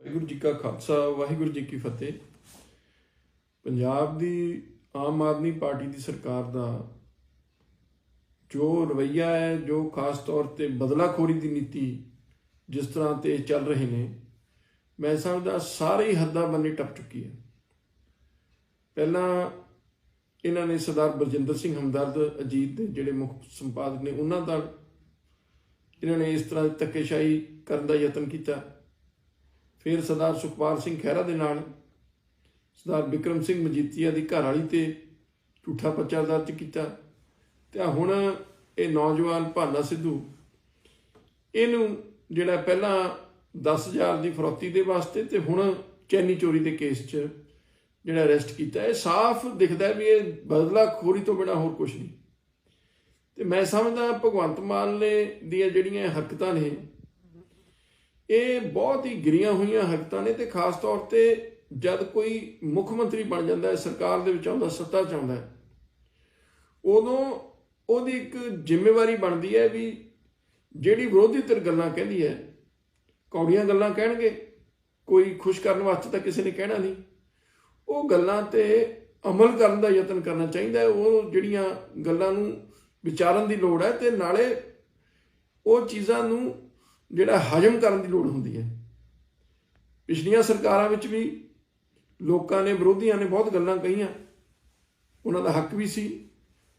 ਵਾਹਿਗੁਰੂ ਜੀ ਕਾ ਖਾਲਸਾ, ਵਾਹਿਗੁਰੂ ਜੀ ਕੀ ਫਤਿਹ। ਪੰਜਾਬ ਦੀ ਆਮ ਆਦਮੀ ਪਾਰਟੀ ਦੀ ਸਰਕਾਰ ਦਾ ਜੋ ਰਵਈਆ ਹੈ, ਜੋ ਖਾਸ ਤੌਰ ਤੇ ਬਦਲਾਖੋਰੀ ਦੀ ਨੀਤੀ ਜਿਸ ਤਰ੍ਹਾਂ ਤੇ ਚੱਲ ਰਹੇ ਨੇ, ਮੈਂ ਸਮਝਦਾ ਸਾਰੇ ਹੱਦਾਂ ਬੰਨੇ ਟੱਪ ਚੁੱਕੀ ਹੈ। ਪਹਿਲਾਂ ਇਹਨਾਂ ਨੇ ਸਰਦਾਰ ਬਲਜਿੰਦਰ ਸਿੰਘ ਹਮਦਰਦ, ਅਜੀਤ ਦੇ ਜਿਹੜੇ ਮੁੱਖ ਸੰਪਾਦਕ ਨੇ, ਉਹਨਾਂ ਦਾ ਇਹਨਾਂ ਨੇ ਇਸ ਤਰ੍ਹਾਂ ਦੀ ਧੱਕੇਸ਼ਾਹੀ ਕਰਨ ਦਾ ਯਤਨ ਕੀਤਾ। ਫਿਰ ਸਰਦਾਰ ਸੁਖਪਾਲ ਸਿੰਘ ਖਹਿਰਾ ਦੇ ਨਾਲ ਸਰਦਾਰ ਵਿਕਰਮ ਸਿੰਘ ਮਜੀਠੀਆ ਦੀ ਘਰ ਵਾਲੀ ਤੇ ਝੂਠਾ ਪਰਚਾ ਦਰਜ ਕੀਤਾ। ਤੇ ਹੁਣ ਇਹ ਨੌਜਵਾਨ ਭਾਨਾ ਸਿੱਧੂ, ਇਹਨੂੰ ਜਿਹੜਾ ਪਹਿਲਾਂ 10000 ਦੀ ਫਰੌਤੀ ਦੇ ਵਾਸਤੇ ਤੇ ਹੁਣ ਚੈਨੀ ਚੋਰੀ ਦੇ ਕੇਸ 'ਚ ਜਿਹੜਾ ਅਰੈਸਟ ਕੀਤਾ, ਇਹ ਸਾਫ਼ ਦਿਖਦਾ ਵੀ ਇਹ ਬਦਲਾ ਖੋਰੀ ਤੋਂ ਬਿਨਾ ਹੋਰ ਕੁਝ ਨਹੀਂ। ਤੇ ਮੈਂ ਸਮਝਦਾ ਭਗਵੰਤ ਮਾਨ ਨੇ ਦੀਆਂ ਜਿਹੜੀਆਂ ਹਰਕਤਾਂ ਨੇ ਇਹ ਬਹੁਤ ਹੀ ਗਿਰੀਆਂ ਹੋਈਆਂ ਹਰਕਤਾਂ ਨੇ ਤੇ ਖਾਸ ਤੌਰ ਤੇ ਜਦ ਕੋਈ ਮੁੱਖ ਮੰਤਰੀ ਬਣ ਜਾਂਦਾ ਹੈ, ਸਰਕਾਰ ਦੇ ਵਿੱਚ ਆਉਂਦਾ, ਸੱਤਾ ਚ ਆਉਂਦਾ ਹੈ, ਉਦੋਂ ਉਹਦੀ ਇੱਕ ਜ਼ਿੰਮੇਵਾਰੀ ਬਣਦੀ ਹੈ ਵੀ ਜਿਹੜੀ ਵਿਰੋਧੀ ਧਿਰ ਗੱਲਾਂ ਕਹਿੰਦੀ ਹੈ, ਕੌੜੀਆਂ ਗੱਲਾਂ ਕਹਿਣਗੇ, ਕੋਈ ਖੁਸ਼ ਕਰਨ ਵਾਸਤੇ ਤਾਂ ਕਿਸੇ ਨੇ ਕਹਿਣਾ ਨਹੀਂ। ਉਹ ਗੱਲਾਂ ਤੇ ਅਮਲ ਕਰਨ ਦਾ ਯਤਨ ਕਰਨਾ ਚਾਹੀਦਾ ਹੈ, ਉਹ ਜਿਹੜੀਆਂ ਗੱਲਾਂ ਨੂੰ ਵਿਚਾਰਨ ਦੀ ਲੋੜ ਹੈ ਤੇ ਨਾਲੇ ਉਹ ਚੀਜ਼ਾਂ ਨੂੰ ਜਿਹੜਾ ਹਜਮ ਕਰਨ ਦੀ ਲੋੜ ਹੁੰਦੀ ਹੈ। ਪਿਛਲੀਆਂ ਸਰਕਾਰਾਂ ਵਿੱਚ ਵੀ ਲੋਕਾਂ ਨੇ, ਵਿਰੋਧੀਆਂ ਨੇ ਬਹੁਤ ਗੱਲਾਂ ਕਹੀਆਂ। ਉਹਨਾਂ ਦਾ ਹੱਕ ਵੀ ਸੀ,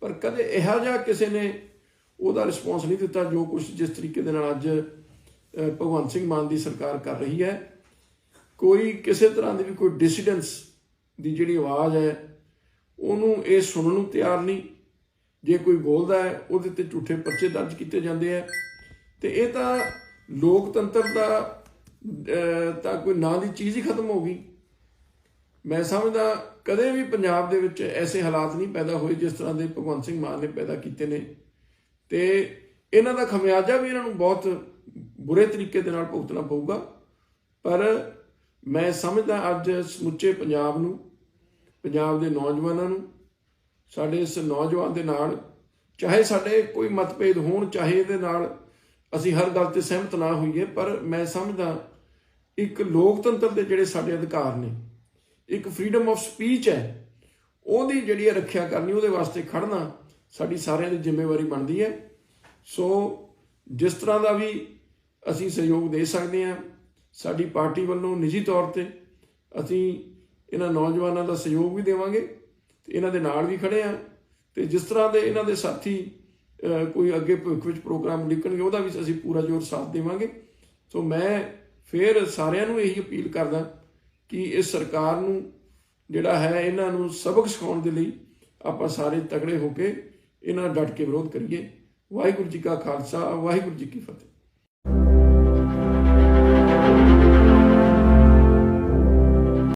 ਪਰ ਕਦੇ ਇਹੋ ਜਿਹਾ ਕਿਸੇ ਨੇ ਉਹਦਾ ਰਿਸਪੌਂਸ ਨਹੀਂ ਦਿੱਤਾ ਜੋ ਕੁਝ ਜਿਸ ਤਰੀਕੇ ਦੇ ਨਾਲ ਅੱਜ ਭਗਵੰਤ ਸਿੰਘ ਮਾਨ ਦੀ ਸਰਕਾਰ ਕਰ ਰਹੀ ਹੈ। ਕੋਈ ਕਿਸੇ ਤਰ੍ਹਾਂ ਦੀ ਵੀ ਕੋਈ ਡਿਸੀਡੈਂਸ ਦੀ ਜਿਹੜੀ ਆਵਾਜ਼ ਹੈ, ਉਹਨੂੰ ਇਹ ਸੁਣਨ ਨੂੰ ਤਿਆਰ ਨਹੀਂ। ਜੇ ਕੋਈ ਬੋਲਦਾ ਹੈ, ਉਹਦੇ ਤੇ ਝੂਠੇ ਪਰਚੇ ਦਰਜ ਕੀਤੇ ਜਾਂਦੇ ਆ ਤੇ ਇਹ ਤਾਂ ਲੋਕਤੰਤਰ ਦਾ ਤਾਂ ਕੋਈ ਨਾਂ ਦੀ ਚੀਜ਼ ਹੀ ਖਤਮ ਹੋ ਗਈ। ਮੈਂ ਸਮਝਦਾ, ਕਦੇ ਵੀ ਪੰਜਾਬ ਦੇ ਵਿੱਚ ਐਸੇ ਹਾਲਾਤ ਨਹੀਂ ਪੈਦਾ ਹੋਏ ਜਿਸ ਤਰ੍ਹਾਂ ਦੇ ਭਗਵੰਤ ਸਿੰਘ ਮਾਨ ਨੇ ਪੈਦਾ ਕੀਤੇ ਨੇ। ਤੇ ਇਹਨਾਂ ਦਾ ਖਮਿਆਜਾ ਵੀ ਇਹਨਾਂ ਨੂੰ ਬਹੁਤ ਬੁਰੇ ਤਰੀਕੇ ਦੇ ਨਾਲ ਭੁਗਤਣਾ ਪਊਗਾ। ਪਰ ਮੈਂ ਸਮਝਦਾ ਅੱਜ ਸਮੁੱਚੇ ਪੰਜਾਬ ਨੂੰ, ਪੰਜਾਬ ਦੇ ਨੌਜਵਾਨਾਂ ਨੂੰ, ਸਾਡੇ ਇਸ ਨੌਜਵਾਨ ਦੇ ਨਾਲ, ਚਾਹੇ ਸਾਡੇ ਕੋਈ ਮਤਭੇਦ ਹੋਣ, ਚਾਹੇ ਇਹਦੇ ਨਾਲ ਅਸੀਂ ਹਰ ਗੱਲ ਤੇ ਸਹਿਮਤ ਨਾ ਹੋਈਏ, ਪਰ ਮੈਂ ਸਮਝਦਾ ਇੱਕ ਲੋਕਤੰਤਰ ਦੇ ਜਿਹੜੇ ਸਾਡੇ ਅਧਿਕਾਰ ਨੇ, ਇੱਕ ਫਰੀडम ਆਫ ਸਪੀਚ ਹੈ, ਉਹਦੀ ਜਿਹੜੀ ਹੈ ਰੱਖਿਆ ਕਰਨੀ, ਉਹਦੇ ਵਾਸਤੇ ਖੜਨਾ ਸਾਡੀ ਸਾਰਿਆਂ ਦੀ ਜ਼ਿੰਮੇਵਾਰੀ ਬਣਦੀ ਹੈ। ਸੋ ਜਿਸ ਤਰ੍ਹਾਂ ਦਾ ਵੀ ਅਸੀਂ ਸਹਿਯੋਗ ਦੇ ਸਕਦੇ ਹਾਂ, ਸਾਡੀ ਪਾਰਟੀ ਵੱਲੋਂ ਨਿੱਜੀ ਤੌਰ ਤੇ ਅਸੀਂ ਇਹਨਾਂ ਨੌਜਵਾਨਾਂ ਦਾ ਸਹਿਯੋਗ ਵੀ ਦੇਵਾਂਗੇ, ਤੇ ਇਹਨਾਂ ਦੇ ਨਾਲ ਵੀ ਖੜੇ ਆ ਤੇ ਜਿਸ ਤਰ੍ਹਾਂ ਦੇ ਇਹਨਾਂ ਦੇ ਸਾਥੀ ਕੋਈ ਅੱਗੇ ਭਵਿੱਖ ਵਿੱਚ ਪ੍ਰੋਗਰਾਮ ਲਿਖਣਗੇ ਉਹਦਾ ਵੀ ਅਸੀਂ ਪੂਰਾ ਜੋਰ ਸਾਥ ਦੇਵਾਂਗੇ। ਸੋ ਮੈਂ ਫਿਰ ਸਾਰਿਆਂ ਨੂੰ ਇਹੀ ਅਪੀਲ ਕਰਦਾ ਕਿ ਇਸ ਸਰਕਾਰ ਨੂੰ ਜਿਹੜਾ ਹੈ, ਇਹਨਾਂ ਨੂੰ ਸਬਕ ਸਿਖਾਉਣ ਦੇ ਲਈ ਆਪਾਂ ਸਾਰੇ ਤਗੜੇ ਹੋ ਕੇ ਇਹਨਾਂ ਦਾ ਡਟ ਕੇ ਵਿਰੋਧ ਕਰੀਏ। ਵਾਹਿਗੁਰੂ ਜੀ ਕਾ ਖਾਲਸਾ, ਵਾਹਿਗੁਰੂ ਜੀ ਕੀ ਫਤਿਹ।